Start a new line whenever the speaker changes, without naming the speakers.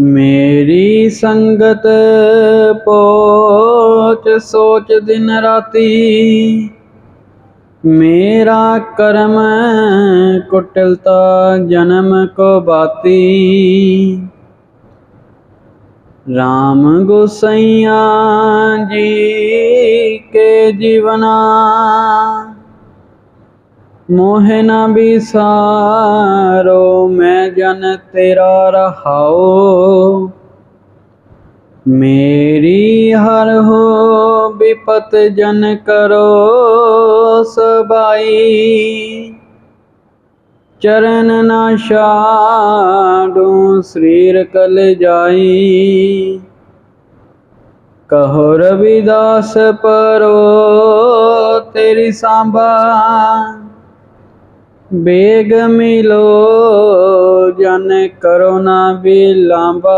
ਮੇਰੀ ਸੰਗਤ ਪੋਚ ਸੋਚ ਦਿਨ ਰਾਤੀ। ਮੇਰਾ ਕਰਮ ਕੁਟਲਤਾ ਜਨਮ ਕੋ ਬਾਤੀ। ਰਾਮ ਗੁਸਈਆ ਜੀ ਕੇ ਜੀਵਨਾ। ਮੋਹ ਨ ਬਿਸਾਰੋ ਜਨ ਤੇਰਾ ਰਹਾਓ ਮੇਰੀ ਹਰ ਹੋ ਬਿਪਤ ਜਨ ਕਰੋ ਸਬਾਈ। ਚਰਨ ਨਾ ਛਾਡੂ, ਸਰੀਰ ਕਲ ਜਾਈ ਕਹੋ ਰਵਿਦਾਸ ਪਰੋ ਤੇਰੀ ਸਾਂਭਾ। ਬੇਗ ਮਿਲੋ ਜਨ ਕਰੋ ਨਾ ਬਿਲਾਂਬਾ